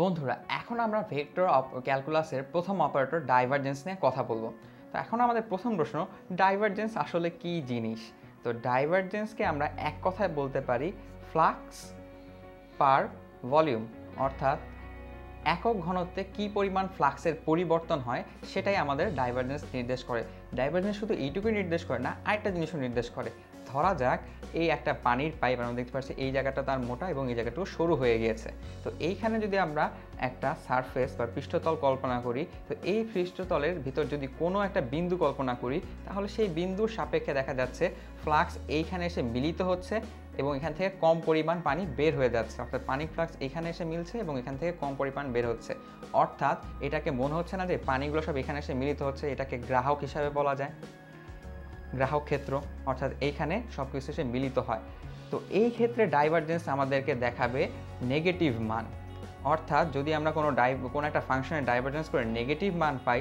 বন্ধুরা, এখন আমরা ভেক্টর ক্যালকুলাসের প্রথম অপারেটর ডাইভারজেন্স নিয়ে কথা বলব। তো এখন আমাদের প্রথম প্রশ্ন, ডাইভারজেন্স আসলে কি জিনিস? তো ডাইভারজেন্সকে আমরা এক কথায় বলতে পারি ফ্লাক্স পার ভলিউম। অর্থাৎ একক ঘনত্বে কি পরিমাণ ফ্লাক্সের পরিবর্তন হয় সেটাই আমাদের ডাইভারজেন্স নির্দেশ করে। ডাইভারজেন্স শুধু এইটুকুই নির্দেশ করে না, আরেকটা জিনিসও নির্দেশ করে। ধরা যাক, এই একটা পানির পাইপ আমরা দেখতে পাচ্ছি, এই জায়গাটা তার মোটা এবং এই জায়গাটুকু সরু হয়ে গিয়েছে। তো এইখানে যদি আমরা একটা সারফেস বা পৃষ্ঠতল কল্পনা করি, তো এই পৃষ্ঠতলের ভিতর যদি কোনো একটা বিন্দু কল্পনা করি, তাহলে সেই বিন্দুর সাপেক্ষে দেখা যাচ্ছে ফ্লাক্স এইখানে এসে মিলিত হচ্ছে এবং এখান থেকে কম পরিমাণ পানি বের হয়ে যাচ্ছে। অর্থাৎ পানি ফ্লাক্স এখানে এসে মিলছে এবং এখান থেকে কম পরিমাণ বের হচ্ছে। অর্থাৎ এটাকে মনে হচ্ছে না যে পানিগুলো সব এখানে এসে মিলিত হচ্ছে, এটাকে গ্রাহক হিসাবে বলা যায়। গ্রাহক ক্ষেত্র, অর্থাৎ এইখানে সব কিছু এসে মিলিত হয়। তো এই ক্ষেত্রে ডাইভারজেন্স আমাদেরকে দেখাবে নেগেটিভ মান। অর্থাৎ যদি আমরা কোনো ডাই কোনো একটা ফাংশনে ডাইভারজেন্স করে নেগেটিভ মান পাই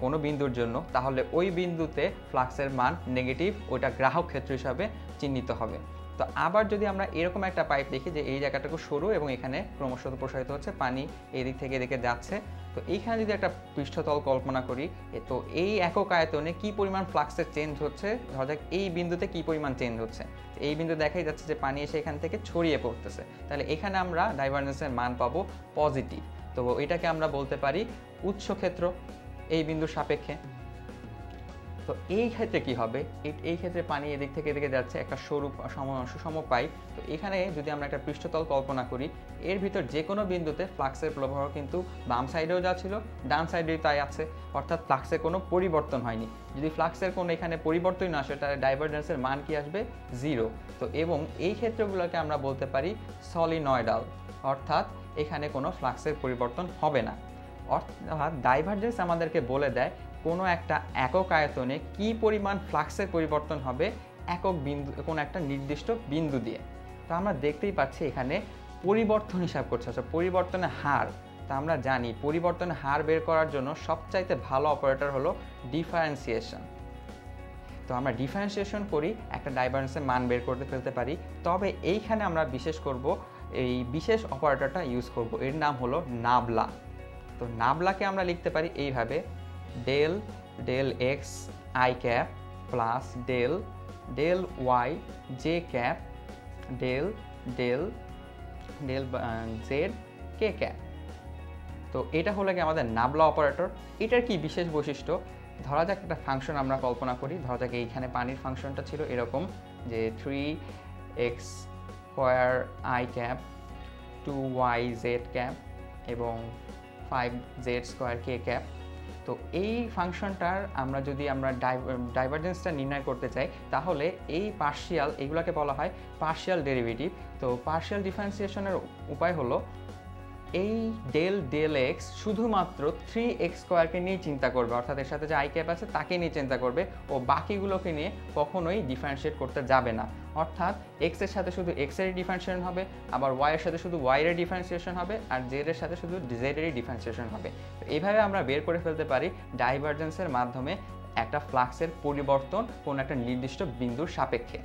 কোনো বিন্দুর জন্য, তাহলে ওই বিন্দুতে ফ্লাক্সের মান নেগেটিভ ওইটা গ্রাহক ক্ষেত্র হিসাবে চিহ্নিত হবে। তো আবার যদি আমরা এরকম একটা পাইপ দেখি যে এই জায়গাটাকে সরু এবং এখানে ক্রমশ প্রসারিত হচ্ছে, পানি এদিক থেকে এদিকে যাচ্ছে, তো এইখানে যদি একটা পৃষ্ঠতল কল্পনা করি তো এই একক আয়তনে কি পরিমাণ ফ্লাক্সের চেঞ্জ হচ্ছে? ধরা যাক এই বিন্দুতে কি পরিমাণ চেঞ্জ হচ্ছে? এই বিন্দু দেখাই যাচ্ছে যে পানি এসে এখান থেকে ছড়িয়ে পড়তেছে। তাহলে এখানে আমরা ডাইভারজেন্সের মান পাবো পজিটিভ তো এটাকে আমরা বলতে পারি উৎস ক্ষেত্র, এই বিন্দুর সাপেক্ষে। তো এই ক্ষেত্রে কি হবে? এই ক্ষেত্রে পানি এদিক থেকে এদিকে যাচ্ছে, একটা সরু সুষম পাইপ তো এখানে যদি আমরা একটা পৃষ্ঠতল কল্পনা করি, এর ভিতর যে কোনো বিন্দুতে ফ্লাক্সের প্রবাহ কিন্তু বাম সাইডেও যা ছিল ডান সাইডেও তাই আছে। অর্থাৎ ফ্লাক্সের কোনো পরিবর্তন হয়নি। যদি ফ্লাক্সের কোনো এখানে পরিবর্তন না আসে, তাহলে ডাইভারজেন্সের মান কি আসবে? জিরো তো এবং এই ক্ষেত্রগুলোকে আমরা বলতে পারি সলিনয়েডাল অর্থাৎ এখানে কোনো ফ্লাক্সের পরিবর্তন হবে না। অর্থাৎ ডাইভারজেন্স আমাদেরকে বলে দেয় কোনো একটা একক আয়তনে কি পরিমাণ ফ্লাক্সের পরিবর্তন হবে একক বিন্দু কোনো একটা নির্দিষ্ট বিন্দু দিয়ে। তো আমরা দেখতেই পাচ্ছি এখানে পরিবর্তন হিসাব করছে। আচ্ছা পরিবর্তনের হার। তা আমরা জানি পরিবর্তনের হার বের করার জন্য সবচাইতে ভালো অপারেটর হলো ডিফারেন্সিয়েশন তো আমরা ডিফারেন্সিয়েশন করি, একটা ডাইভারেন্সের মান বের করতে ফেলতে পারি। তবে এইখানে আমরা বিশেষ করব, এই বিশেষ অপারেটরটা ইউজ করব। এর নাম হলো নাবলা। তো নাবলাকে আমরা লিখতে পারি এইভাবে del del X I cap plus del del Y J cap del del del Z K cap তো এটা হলো কি আমাদের নাবলা অপারেটর এটার কি বিশেষ বৈশিষ্ট্য? ধরা যাক একটা ফাংশন আমরা কল্পনা করি। ধরা যাক এইখানে পানির ফাংশনটা ছিল এরকম যে three X square I cap two Y Z cap এবং five Z square K cap তো এই ফাংশনটার আমরা যদি আমরা ডাইভারজেন্সটা নির্ণয় করতে চাই, তাহলে এই পার্শিয়াল এগুলোকে বলা হয় পার্শিয়াল ডেরিভেটিভ তো পার্শিয়াল ডিফারেন্সিয়েশনের উপায় হলো এই ডেল ডেল এক্স শুধুমাত্র থ্রি এক্স স্কোয়ারকে নিয়ে চিন্তা করবে, অর্থাৎ এর সাথে যে আই ক্যাপ আছে তাকে নিয়ে চিন্তা করবে ও বাকিগুলোকে নিয়ে কখনোই ডিফারেন্সিয়েট করতে যাবে না। অর্থাৎ এক্সের সাথে শুধু এক্স এরই ডিফারেন্সিয়েশন হবে, আবার ওয়াই এর সাথে শুধু ওয়াই এর ডিফারেন্সিয়েশন হবে, আর জেড এর সাথে শুধু জেড এরই ডিফারেন্সিয়েশন হবে। তো এইভাবে আমরা বের করে ফেলতে পারি ডাইভারজেন্সের মাধ্যমে একটা ফ্লাক্সের পরিবর্তন কোনো একটা নির্দিষ্ট বিন্দুর সাপেক্ষে।